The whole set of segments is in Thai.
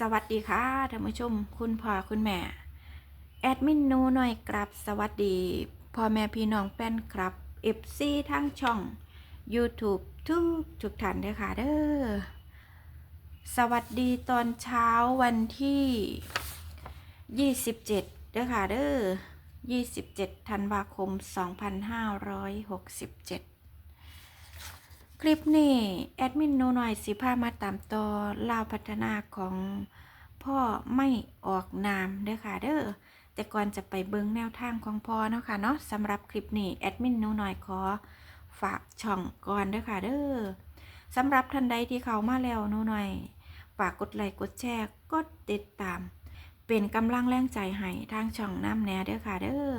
สวัสดีค่ะท่านผู้ชม คุณพ่อคุณแม่ แอดมินนูหน่อยกรับสวัสดีพ่อแม่พี่น้องแฟนครับ FC ทั้งช่อง YouTube ทุกทุกท่านด้วยค่ะเด้อสวัสดีตอนเช้าวันที่ 27เด้อค่ะเด้อ27ธันวาคม 2567 คลิปนี้แอดมินโนหน่อยสิพามาตามต่อล่าพัฒนาของพ่อไม่ออกนามเด้อค่ะเด้อแต่ก่อนจะไปเบิ่งแนวทางของพ่อเนาะค่ะเนาะสำหรับคลิปนี้แอดมินโนหน่อยขอฝากช่องก่อนเด้อค่ะเด้อสำหรับท่านใดที่เขามาแล้วโนหน่อยฝากกดไลค์กดแชร์กดติดตาม เป็นกำลังแรงใจให้ทางช่องน้ำแน่เด้อค่ะเด้อ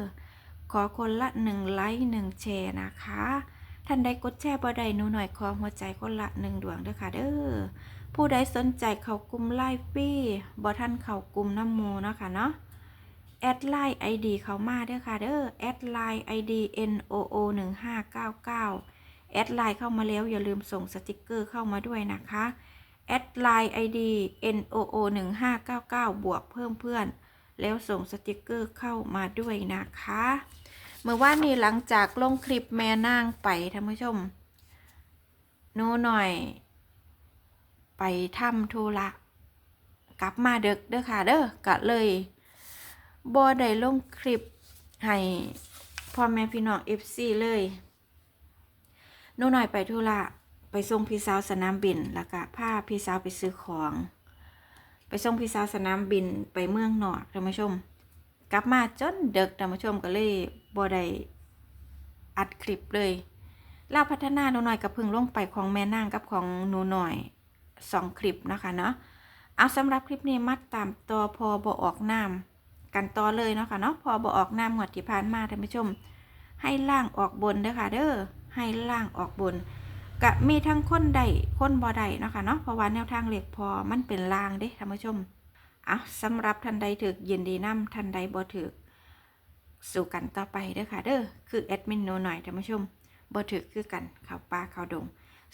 ขอคนละหนึ่งไลค์หนึ่งแชร์นะคะ ท่านใดกดแชร์บ่ได้หนูหน่อยขอหัวใจคนละหนึ่งดวงเด้อค่ะเด้อผู้ใดสนใจเขากลุ่มไลฟ์ฟรีบ่ท่านเขากลุ่มน้ำหมูเนาะค่ะเนาะแอดไลน์ ID เขามาเด้อค่ะเด้อแอดไลน์ ID NOO 1599แอดไลน์เข้ามาแล้วอย่าลืมส่งสติกเกอร์เข้ามาด้วยนะคะแอดไลน์ ID NOO 1599 บวกเพิ่มเพื่อน แล้วส่งสติกเกอร์เข้ามาด้วยนะคะ เมื่อวานนี้หลังจากลงคลิปแม่นางไปท่านผู้ชมหนูหน่อย ไปทำธุระกลับมาเด็กเด้อค่ะเด้อกะเลยบ่ได้ลงคลิปให้พ่อแม่พี่น้อง FC เลยหนูหน่อยไปธุระไปส่งพี่สาวสนามบินแล้วก็พาพี่สาวไปซื้อของ ไปส่งพี่สาวสนามบินไปเมืองนอกท่านผู้ชม กลับมาจนเด็กท่านผู้ชมก็เลยบ่ได้อัดคลิปเลยลาพัฒนาหนูหน่อยกับพึ่งลงไปของแม่นางกับของหนูหน่อยสองคลิปนะคะเนาะเอาสำหรับคลิปนี้มัดตามต่อพอบออกน้ำกันต่อเลยเนาะค่ะเนาะพอบออกน้ำหวดที่ผ่านมาท่านผู้ชม ให้ล่างออกบนเด้อค่ะเด้อให้ล่างออกบนกะมีทั้งคนใดคนบ่ใดเนาะค่ะเนาะเพราะว่าแนวทางเหล็กพอมันเป็นล่างเด้ท่านผู้ชม เอาสำหรับท่านใดถึกยินดีนำท่านใดบ่ถึกสู่กันต่อไปเด้อค่ะเด้อคือแอดมินโนหน่อยท่านผู้ชมบ่ถึกคือกันข้าวป่าข้าวดง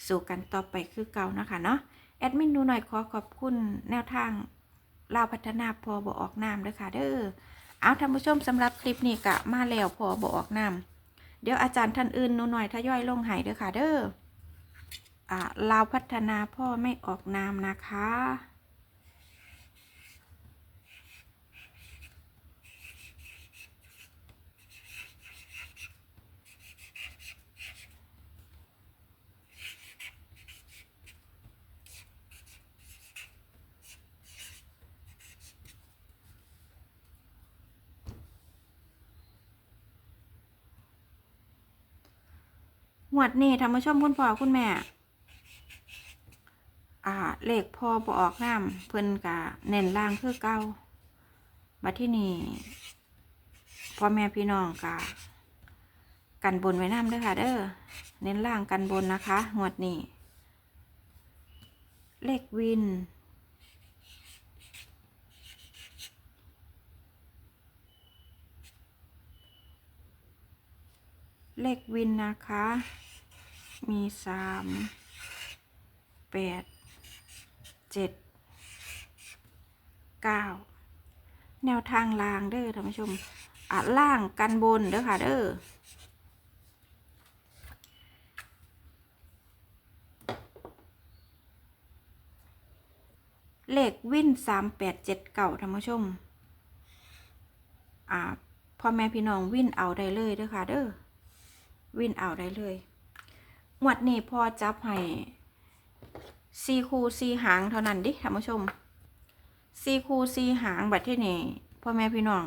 สู่กันต่อไปคือเก่านะคะเนาะแอดมินโนหน่อยขอขอบคุณแนวทางเล่าพัฒนาพอบ่ออกน้ำเด้อค่ะเด้อเอาท่านผู้ชมสำหรับคลิปนี้กะมาแล้วพอบ่ออกน้ำเดี๋ยวอาจารย์ท่านอื่นหนูหน่อยทยอยลงให้เด้อค่ะเด้ออ่าลาวพัฒนาพ่อไม่ออกนามนะคะ หวดนี่ท่านผู้ชมคุณพ่อคุณแม่ อ่า เลขพ่อบออกน้ำเพิ่นกะเน้นล่างคือเก่าบัดที่นี่พ่อแม่พี่น้องกะกันบนไว้น้ำเด้อค่ะ เด้อเน้นล่างกันบนนะคะหวดนี้เลขวินเลขวินนะคะ มีสามแปดเจ็ดเก้าแนวทางล่างเด้อท่านผู้ชมอะล่างกันบนเด้อค่ะเด้อเลขวิ่นสามแปดเจ็ดเก่าท่านผู้ชม อ่าพ่อแม่พี่น้องวิ่นเอาได้เลยเด้อค่ะเด้อวิ่นเอาได้เลย งวดนี้พอจับให้ซีคูซีหางเท่านั้นดิท่านผู้ชมซีคูซีหางบัดที่นี่พ่อแม่พี่น้อง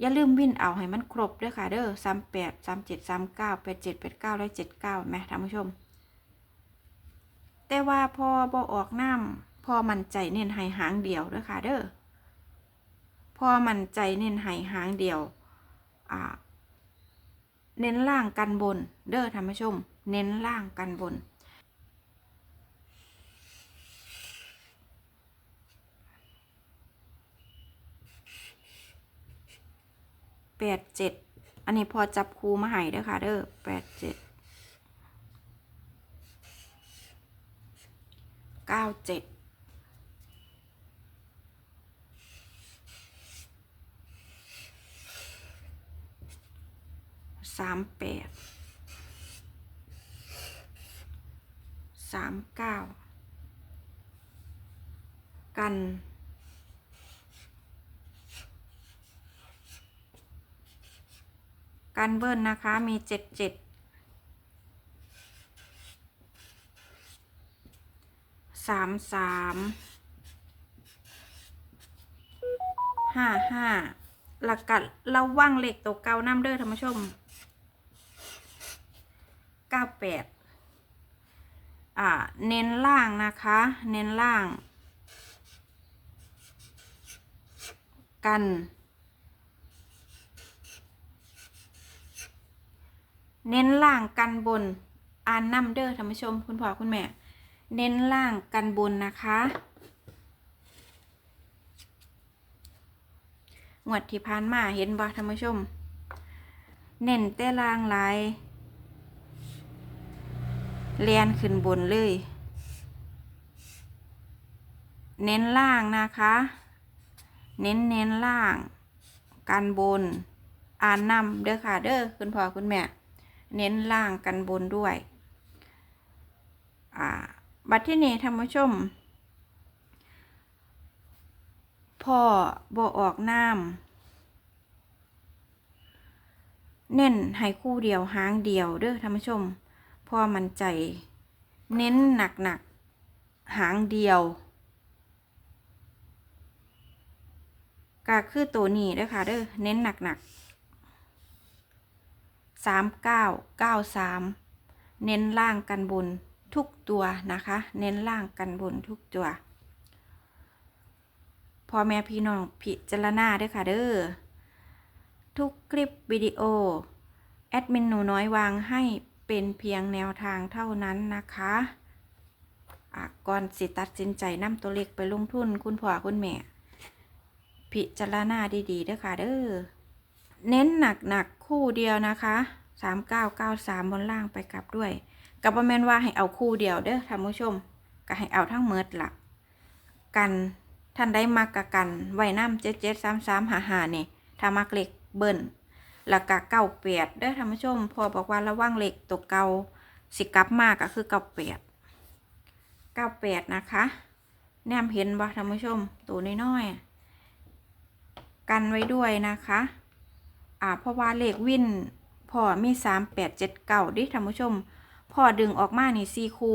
อย่าลืมวิ่นเอาให้มันครบด้อค่ะเด้อสามแปดสามเจ็ดสามเก้าแปดเจ็ดแปดเก้าและเจ็ดเก้าแม่ท่านผู้ชม แต่ว่าพอบอออกน้ำพอมันใจเน้นให้หางเดียวด้อค่ะเด้อพอมันใจเน้นให้หางเดียว อ่า เน้นล่างกันบน เด้อท่านผู้ชม เน้นล่างกันบน แปดเจ็ด อันนี้พอจับคูมาให้เด้อค่ะ เด้อแปดเจ็ด เก้าเจ็ดามแปดสามเก้ากันกันเบิ้ลนะคะมีเจ็ดเจ็ดสามสามห้าห้าหลักกัดระวังเหล็กตัวเก่าน้ำเด้อท่านผู้ชม เก้าแปดอ่า เน้นล่างนะคะ เน้นล่าง กัน เน้นล่างกันบน อ่านนำเด้อท่านผู้ชม คุณพ่อคุณแม่ เน้นล่างกันบนนะคะงวดที่ผ่านมาเห็นบ่ท่านผู้ชม เน้นแต่ล่างหลาย เลียนขึ้นบนเลย เน้นล่างนะคะ เน้นเน้นล่าง กันบน อ่านนำเด้อค่ะเด้อคุณพ่อคุณแม่ เน้นล่างกันบนด้วย อ่า บัดที่นี่ท่านผู้ชม พ่อบอออกน้ำเน้นให้คู่เดียวหางเดียวเด้อท่านผู้ชม พ่อมันใจ เน้นหนักหนักหางเดียวก็คือตัวนี้ด้อค่ะเด้อเน้นหนักหนักสามเก้าเก้าสามเน้นล่างกันบนทุกตัวนะคะ เน้นล่างกันบนทุกตัวพ่อแม่พี่น้องพิจารณาด้วยค่ะเด้อทุกคลิปวิดีโอ แอดมินหนูน้อยวางให้ เป็นเพียงแนวทางเท่านั้นนะคะก่อนสิตัดสินใจนำตัวเลขไปลงทุนคุณพ่อคุณแม่ พิจารณาดีๆด้วยค่ะเด้อเน้นหนักๆคู่เดียวนะคะสามเก้าเก้าสามบนล่างไปกลับด้วย กับประเมนว่าให้เอาคู่เดียวเด้อท่านผู้ชม ก็ให้เอาทั้งเมิดละกันท่านได้มักกะกันไว้น้ำเจ็ดเจ็ดสามสามหาหานี่ถ้ามักเล็กเบิ่น แล้วก็เก้าเปียดเด้อท่านผู้ชมพอบอกว่าระวังเหล็กตัวเกาสิกลับมากก็คือเก้าเปียดเก้าเปียดนะคะ แนมเห็นบ่ท่านผู้ชมตัวน้อยๆกันไว้ด้วยนะคะอ่าเพราะว่าเลขวินพ่อมีสามแปดเจ็ดเก้าดิท่านผู้ชมพ่อดึงออกมานี่สี่คู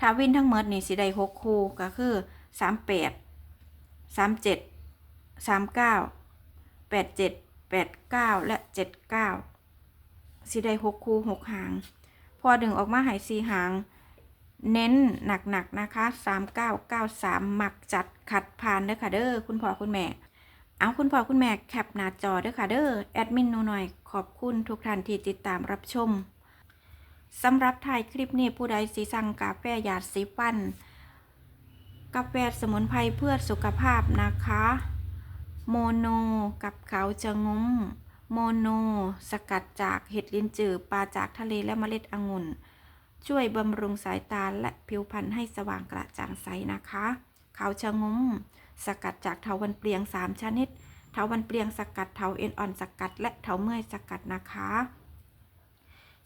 ถ้าวินทั้งหมดนี่สิได้หกคูก็คือสามแปดสามเจ็ดสามเก้าแปดเจ็ด แปดเก้าและเจ็ดเก้าสิได้หกคูหกหาง พอดึงออกมาหายสี่หาง เน้นหนักๆนะคะสามเก้าเก้าสามหมักจัดขัดผ่านเด้อค่ะเด้อคุณพ่อคุณแม่ เอาคุณพ่อคุณแม่แคปหน้าจอเด้อค่ะเด้อแอดมินนูหน่อยขอบคุณทุกท่านที่ติดตามรับชมสำหรับถ่ายคลิปนี้ผู้ใดสีสั่งกาแฟหยาดสีฟันกาแฟสมุนไพรเพื่อสุขภาพนะคะ โมโน กับเขาจะงมโมโน สกัดจากเห็ดลินจือปลาจากทะเลและเมล็ดองุ่น ช่วยบำรุงสายตาและผิวพรรณให้สว่างกระจ่างใสนะคะ เขาชะงม สกัดจากเถาวันเปลียง 3 ชนิด เถาวันเปลียงสกัดเถาเอ็นอ่อนสกัด และเถาเมื่อยสกัดนะคะ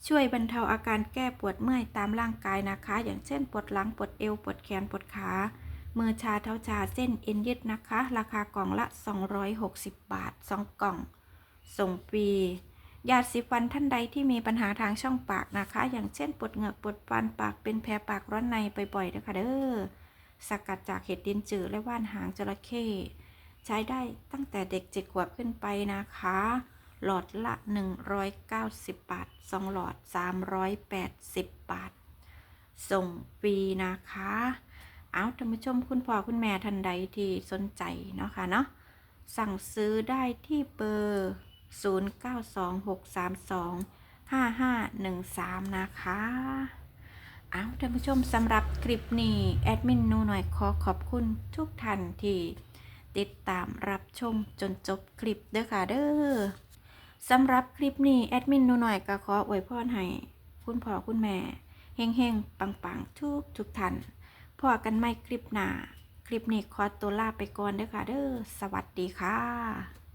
ช่วยบรรเทาอาการแก้ปวดเมื่อยตามร่างกายนะคะ อย่างเช่นปวดหลังปวดเอวปวดแขนปวดขา มือชาเท้าชาเส้นเอ็นยืดนะคะ ราคากล่องละ 260 บาท 2 กล่อง ส่งฟรียาสีฟันท่านใดที่มีปัญหาทางช่องปากนะคะ อย่างเช่นปวดเหงือกปวดฟันปากเป็นแผลปากร้อนในบ่อยๆนะคะเด้อสกัดจากเห็ดดินจืดและว่านหางจระเข้ใช้ได้ตั้งแต่เด็กเจ็ดขวบขึ้นไปนะคะ หลอดละ 190 บาท 2 หลอด 380 บาท ส่งฟรีนะคะ เอาท่านผู้ชมคุณพ่อคุณแม่ท่านใดที่สนใจเนาะค่ะเนาะสั่งซื้อได้ที่เบอร์ 0926325513 นะคะเอาท่านผู้ชมสำหรับคลิปนี้แอดมินนูหน่อยขอขอบคุณทุกท่านที่ติดตามรับชมจนจบคลิปเด้อค่ะเด้อสำหรับคลิปนี้แอดมินนูหน่อยก็ขออวยพรให้คุณพ่อคุณแม่เฮงๆปังๆทุกทุกท่าน พอกันไม่คลิปหน้า คลิปนี้ขอตัวลาไปก่อนเด้อค่ะ เด้อ สวัสดีค่ะ